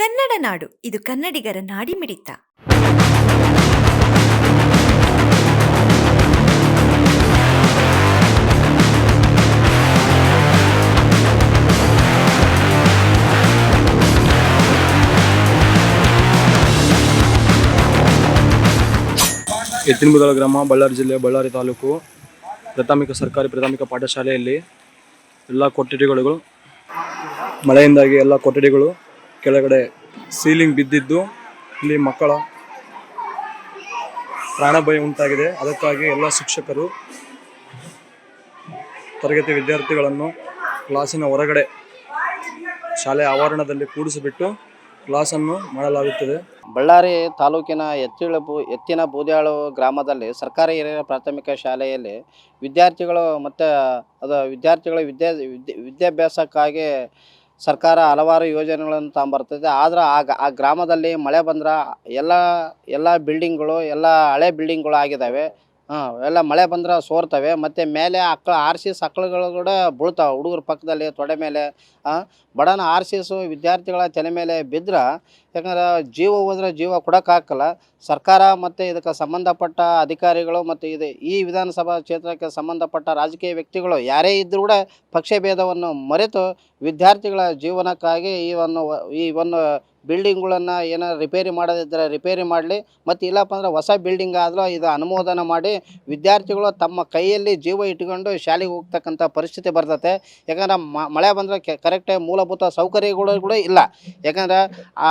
ಕನ್ನಡ ನಾಡು, ಇದು ಕನ್ನಡಿಗರ ನಾಡಿಮಿಡಿತ. ಎತ್ತಿನಬುದಳ ಗ್ರಾಮ, ಬಳ್ಳಾರಿ ಜಿಲ್ಲೆ, ಬಳ್ಳಾರಿ ತಾಲೂಕು. ಪ್ರಾಥಮಿಕ ಸರ್ಕಾರಿ ಪ್ರಾಥಮಿಕ ಪಾಠಶಾಲೆಯಲ್ಲಿ ಎಲ್ಲ ಕೊಠಡಿಗಳು, ಮಳೆಯಿಂದಾಗಿ ಎಲ್ಲ ಕೊಠಡಿಗಳು ಕೆಳಗಡೆ ಸೀಲಿಂಗ್ ಬಿದ್ದಿದ್ದು, ಇಲ್ಲಿ ಮಕ್ಕಳ ಪ್ರಾಣಭಯ ಉಂಟಾಗಿದೆ. ಅದಕ್ಕಾಗಿ ಎಲ್ಲ ಶಿಕ್ಷಕರು, ತರಗತಿ ವಿದ್ಯಾರ್ಥಿಗಳನ್ನು ಕ್ಲಾಸಿನ ಹೊರಗಡೆ ಶಾಲೆ ಆವರಣದಲ್ಲಿ ಕೂಡಿಸಿಬಿಟ್ಟು ಕ್ಲಾಸನ್ನು ಮಾಡಲಾಗುತ್ತದೆ. ಬಳ್ಳಾರಿ ತಾಲೂಕಿನ ಎತ್ತಿಳ ಎತ್ತಿನ ಬೂದ್ಯಾಳು ಗ್ರಾಮದಲ್ಲಿ ಸರ್ಕಾರಿ ಹಿರಿಯ ಪ್ರಾಥಮಿಕ ಶಾಲೆಯಲ್ಲಿ ವಿದ್ಯಾರ್ಥಿಗಳು ಮತ್ತು ಅದು ವಿದ್ಯಾರ್ಥಿಗಳ ವಿದ್ಯಾ, ವಿದ್ಯೆ, ವಿದ್ಯಾಭ್ಯಾಸಕ್ಕಾಗಿ ಸರ್ಕಾರ ಹಲವಾರು ಯೋಜನೆಗಳನ್ನು ತಗೊಂಬರ್ತದೆ ಆದ್ರೆ ಆ ಆ ಗ್ರಾಮದಲ್ಲಿ ಮಳೆ ಬಂದ್ರೆ ಎಲ್ಲ ಎಲ್ಲ ಬಿಲ್ಡಿಂಗ್ಗಳು ಎಲ್ಲ ಹಳೆ ಬಿಲ್ಡಿಂಗ್ಗಳು ಆಗಿದ್ದಾವೆ ಹಾಂ, ಎಲ್ಲ ಮಳೆ ಬಂದ್ರೆ ಸೋರ್ತವೆ, ಮತ್ತು ಮೇಲೆ ಅಕ್ಕ ಆರ್ ಸಿ ಸಕ್ಕಳುಗಳು ಕೂಡ ಬೀಳ್ತಾವೆ, ಹುಡುಗರ ಪಕ್ಕದಲ್ಲಿ ತೊಡೆ ಮೇಲೆ ಬಡನ ಆರ್ ಸಿ ಎಸ್ಸು ವಿದ್ಯಾರ್ಥಿಗಳ ತಲೆ ಮೇಲೆ ಬಿದ್ದರೆ ಯಾಕಂದ್ರೆ ಜೀವ ಹೋದ್ರೆ ಜೀವ ಕೊಡೋಕ್ಕಾಗಲ್ಲ ಸರ್ಕಾರ ಮತ್ತು ಇದಕ್ಕೆ ಸಂಬಂಧಪಟ್ಟ ಅಧಿಕಾರಿಗಳು ಮತ್ತು ಇದು ಈ ವಿಧಾನಸಭಾ ಕ್ಷೇತ್ರಕ್ಕೆ ಸಂಬಂಧಪಟ್ಟ ರಾಜಕೀಯ ವ್ಯಕ್ತಿಗಳು ಯಾರೇ ಇದ್ದರೂ ಕೂಡ ಪಕ್ಷಭೇದವನ್ನು ಮರೆತು ವಿದ್ಯಾರ್ಥಿಗಳ ಜೀವನಕ್ಕಾಗಿ ಈ ಒಂದು ಈ ಒಂದು ಬಿಲ್ಡಿಂಗ್ಗಳನ್ನು ಏನಾರು ರಿಪೇರಿ ಮಾಡೋದಿದ್ದರೆ ರಿಪೇರಿ ಮಾಡಲಿ. ಮತ್ತು ಇಲ್ಲಪ್ಪ ಅಂದ್ರೆ ಹೊಸ ಬಿಲ್ಡಿಂಗ್ ಆದರೂ ಇದು ಅನುಮೋದನೆ ಮಾಡಿ ವಿದ್ಯಾರ್ಥಿಗಳು ತಮ್ಮ ಕೈಯಲ್ಲಿ ಜೀವ ಇಟ್ಕೊಂಡು ಶಾಲೆಗೆ ಹೋಗ್ತಕ್ಕಂಥ ಪರಿಸ್ಥಿತಿ ಬರ್ತತೆ. ಯಾಕಂದ್ರೆ ಮಳೆ ಬಂದರೆ ಕರೆಕ್ಟಾಗಿ ಮೂಲಭೂತ ಸೌಕರ್ಯಗಳು ಕೂಡ ಇಲ್ಲ. ಯಾಕಂದ್ರೆ ಆ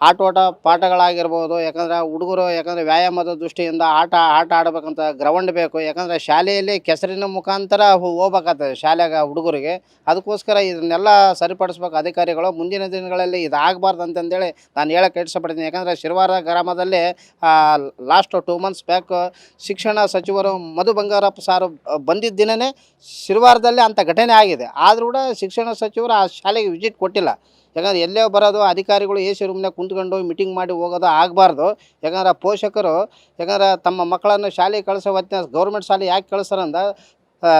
ಆಟೋಟ ಪಾಠಗಳಾಗಿರ್ಬೋದು, ಯಾಕಂದ್ರೆ ಹುಡುಗರು, ಯಾಕಂದರೆ ವ್ಯಾಯಾಮದ ದೃಷ್ಟಿಯಿಂದ ಆಟ ಆಟ ಆಡಬೇಕಂತ ಗ್ರೌಂಡ್ ಬೇಕು. ಯಾಕಂದರೆ ಶಾಲೆಯಲ್ಲಿ ಕೆಸರಿನ ಮುಖಾಂತರ ಹೋಗ್ಬೇಕಾಗ್ತದೆ ಶಾಲೆಗೆ ಹುಡುಗರಿಗೆ. ಅದಕ್ಕೋಸ್ಕರ ಇದನ್ನೆಲ್ಲ ಸರಿಪಡಿಸ್ಬೇಕು ಅಧಿಕಾರಿಗಳು. ಮುಂದಿನ ದಿನಗಳಲ್ಲಿ ಇದಾಗಬಾರ್ದು ಅಂತಂದೇಳಿ ನಾನು ಹೇಳಕ್ಕೆ ಇಷ್ಟಪಡ್ತೀನಿ. ಯಾಕಂದರೆ ಶಿರವಾರ ಗ್ರಾಮದಲ್ಲಿ ಲಾಸ್ಟ್ ಟೂ ಮಂತ್ಸ್ ಬ್ಯಾಕ್ ಶಿಕ್ಷಣ ಸಚಿವರು ಮಧು ಬಂಗಾರಪ್ಪ ಸಾರು ಬಂದಿದ್ದ ದಿನವೇ ಶಿರವಾರದಲ್ಲಿ ಅಂಥ ಘಟನೆ ಆಗಿದೆ. ಆದರೂ ಕೂಡ ಶಿಕ್ಷಣ ಸಚಿವರು ಆ ಶಾಲೆಗೆ ವಿಸಿಟ್ ಕೊಟ್ಟಿಲ್ಲ. ಯಾಕಂದ್ರೆ ಎಲ್ಲೇ ಬರೋದು ಅಧಿಕಾರಿಗಳು ಎ ಸಿ ರೂಮ್ನಾಗ ಕುಂತ್ಕೊಂಡು ಮೀಟಿಂಗ್ ಮಾಡಿ ಹೋಗೋದು ಆಗಬಾರ್ದು. ಯಾಕಂದ್ರೆ ಪೋಷಕರು ಯಾಕಂದ್ರೆ ತಮ್ಮ ಮಕ್ಕಳನ್ನು ಶಾಲೆಗೆ ಕಳಿಸೋ ಹೊತ್ತಿನ ಗೌರ್ಮೆಂಟ್ ಶಾಲೆ ಯಾಕೆ ಕಳಿಸ್ತಾರಂದ ಆ,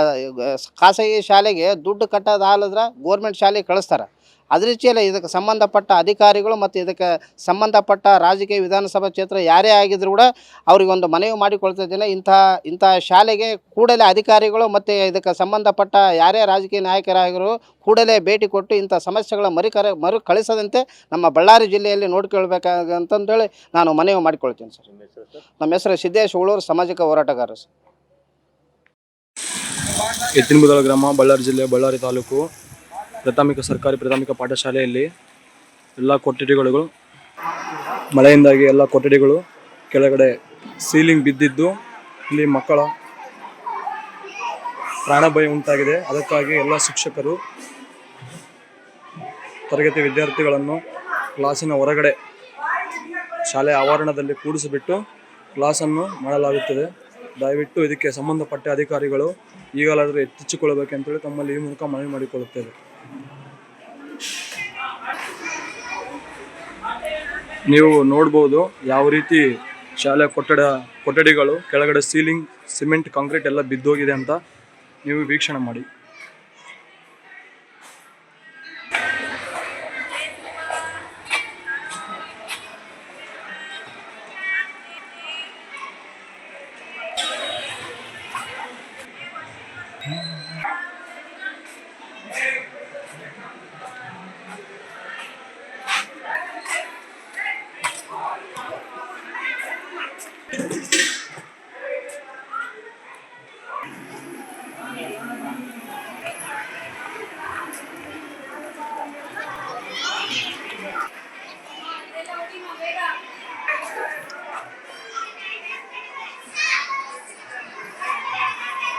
ಖಾಸಗಿ ಶಾಲೆಗೆ ದುಡ್ಡು ಕಟ್ಟೋದಾಲದ್ರೆ ಗೌರ್ಮೆಂಟ್ ಶಾಲೆಗೆ ಕಳಿಸ್ತಾರೆ. ಅದ್ರ ರೀತಿಯಲ್ಲಿ ಇದಕ್ಕೆ ಸಂಬಂಧಪಟ್ಟ ಅಧಿಕಾರಿಗಳು ಮತ್ತು ಇದಕ್ಕೆ ಸಂಬಂಧಪಟ್ಟ ರಾಜಕೀಯ ವಿಧಾನಸಭಾ ಕ್ಷೇತ್ರ ಯಾರೇ ಆಗಿದ್ರು ಕೂಡ ಅವರಿಗೊಂದು ಮನವಿ ಮಾಡಿಕೊಳ್ತಾ ಇದ್ದೇನೆ. ಇಂಥ ಇಂಥ ಶಾಲೆಗೆ ಕೂಡಲೇ ಅಧಿಕಾರಿಗಳು ಮತ್ತು ಇದಕ್ಕೆ ಸಂಬಂಧಪಟ್ಟ ಯಾರೇ ರಾಜಕೀಯ ನಾಯಕರಾಗಿರು ಕೂಡಲೇ ಭೇಟಿ ಕೊಟ್ಟು ಇಂಥ ಸಮಸ್ಯೆಗಳ ಮರುಕರ ಮರು ಕಳಿಸದಂತೆ ನಮ್ಮ ಬಳ್ಳಾರಿ ಜಿಲ್ಲೆಯಲ್ಲಿ ನೋಡ್ಕೊಳ್ಬೇಕಂತಂದೇಳಿ ನಾನು ಮನವಿ ಮಾಡಿಕೊಳ್ತೀನಿ ಸರ್? ನಮ್ಮ ಹೆಸರು ಸಿದ್ದೇಶ್ ಉಳೂರು ಸಾಮಾಜಿಕ ಹೋರಾಟಗಾರರು ಸರ್. ಎತ್ತಿನಬುದಳ ಗ್ರಾಮ ಬಳ್ಳಾರಿ ಜಿಲ್ಲೆ ಬಳ್ಳಾರಿ ತಾಲೂಕು. ಪ್ರಾಥಮಿಕ ಸರ್ಕಾರಿ ಪ್ರಾಥಮಿಕ ಪಾಠಶಾಲೆಯಲ್ಲಿ ಎಲ್ಲ ಕೊಠಡಿಗಳು ಮಳೆಯಿಂದಾಗಿ ಎಲ್ಲ ಕೊಠಡಿಗಳು ಕೆಳಗಡೆ ಸೀಲಿಂಗ್ ಬಿದ್ದಿದ್ದು, ಇಲ್ಲಿ ಮಕ್ಕಳ ಪ್ರಾಣಭಯ ಉಂಟಾಗಿದೆ. ಅದಕ್ಕಾಗಿ ಎಲ್ಲ ಶಿಕ್ಷಕರು, ತರಗತಿ ವಿದ್ಯಾರ್ಥಿಗಳನ್ನು ಕ್ಲಾಸಿನ ಹೊರಗಡೆ ಶಾಲೆ ಆವರಣದಲ್ಲಿ ಕೂಡಿಸಿಬಿಟ್ಟು ಕ್ಲಾಸನ್ನು ಮಾಡಲಾಗುತ್ತದೆ. ದಯವಿಟ್ಟು ಇದಕ್ಕೆ ಸಂಬಂಧಪಟ್ಟ ಅಧಿಕಾರಿಗಳು ಈಗಲಾದರೂ ಹೆಚ್ಚಿಕೊಳ್ಳಬೇಕೆಂತೇಳಿ ತಮ್ಮಲ್ಲಿ ಈ ಮೂಲಕ ಮನವಿ ಮಾಡಿಕೊಳ್ಳುತ್ತೇವೆ. ನೀವು ನೋಡ್ಬೋದು ಯಾವ ರೀತಿ ಶಾಲೆ ಕೊಠಡ, ಕೊಠಡಿಗಳು, ಕೆಳಗಡೆ ಸೀಲಿಂಗ್ ಸಿಮೆಂಟ್ ಕಾಂಕ್ರೀಟ್ ಎಲ್ಲ ಬಿದ್ದೋಗಿದೆ ಅಂತ ನೀವು ವೀಕ್ಷಣೆ ಮಾಡಿ.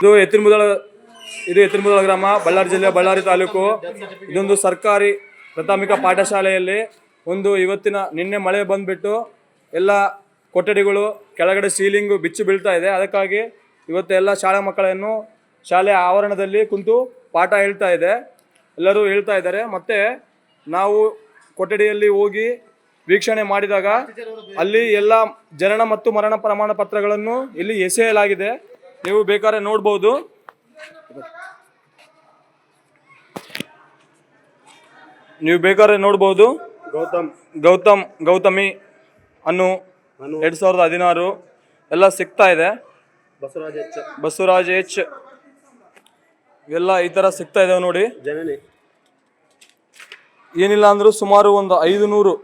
ಇದು ಎತ್ತಿನಬುದಳ ಇದು ಎತ್ತಿನಬುದಳ ಗ್ರಾಮ, ಬಳ್ಳಾರಿ ಜಿಲ್ಲೆ, ಬಳ್ಳಾರಿ ತಾಲೂಕು. ಇದೊಂದು ಸರ್ಕಾರಿ ಪ್ರಾಥಮಿಕ ಪಾಠಶಾಲೆಯಲ್ಲಿ ಒಂದು ಇವತ್ತಿನ ನಿನ್ನೆ ಮಳೆ ಬಂದ್ಬಿಟ್ಟು ಎಲ್ಲ ಕೊಠಡಿಗಳು, ಕೆಳಗಡೆ ಸೀಲಿಂಗು ಬಿಚ್ಚು ಬೀಳ್ತಾ ಇದೆ. ಅದಕ್ಕಾಗಿ ಇವತ್ತು ಎಲ್ಲ ಶಾಲಾ ಮಕ್ಕಳನ್ನು ಶಾಲೆ ಆವರಣದಲ್ಲಿ ಕುಂತು ಪಾಠ ಹೇಳ್ತಾ ಇದೆ. ಎಲ್ಲರೂ ಹೇಳ್ತಾ ಇದ್ದಾರೆ. ಮತ್ತೆ ನಾವು ಕೊಠಡಿಯಲ್ಲಿ ಹೋಗಿ ವೀಕ್ಷಣೆ ಮಾಡಿದಾಗ ಅಲ್ಲಿ ಎಲ್ಲ ಜನನ ಮತ್ತು ಮರಣ ಪ್ರಮಾಣ ಪತ್ರಗಳನ್ನು ಇಲ್ಲಿ ಎಸೆಯಲಾಗಿದೆ. ನೀವು ಬೇಕಾದ್ರೆ ನೋಡ್ಬೋದು. ನೀವು ಬೇಕಾದ್ರೆ ನೋಡ್ಬೋದು. ಗೌತಮ್. ಗೌತಮ್ ಗೌತಮಿ ಅನ್ನು ಅನು. ಎರಡು ಸಾವಿರದ ಹದಿನಾರು. ಎಲ್ಲ ಸಿಗ್ತಾ ಇದೆ. ಬಸವರಾಜ ಎಚ್. ಬಸವರಾಜ್ ಎಚ್. ಎಲ್ಲ ಈ ಥರ ಸಿಗ್ತಾ ಇದಾವೆ ನೋಡಿ. ಜನನಿ. ಏನಿಲ್ಲ ಅಂದರೂ ಸುಮಾರು ಒಂದು ಐದು ನೂರು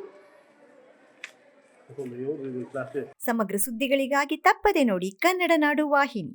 ಸಮಗ್ರ ಸುದ್ದಿಗಳಿಗಾಗಿ ತಪ್ಪದೆ ನೋಡಿ ಕನ್ನಡ ನಾಡು ವಾಹಿನಿ.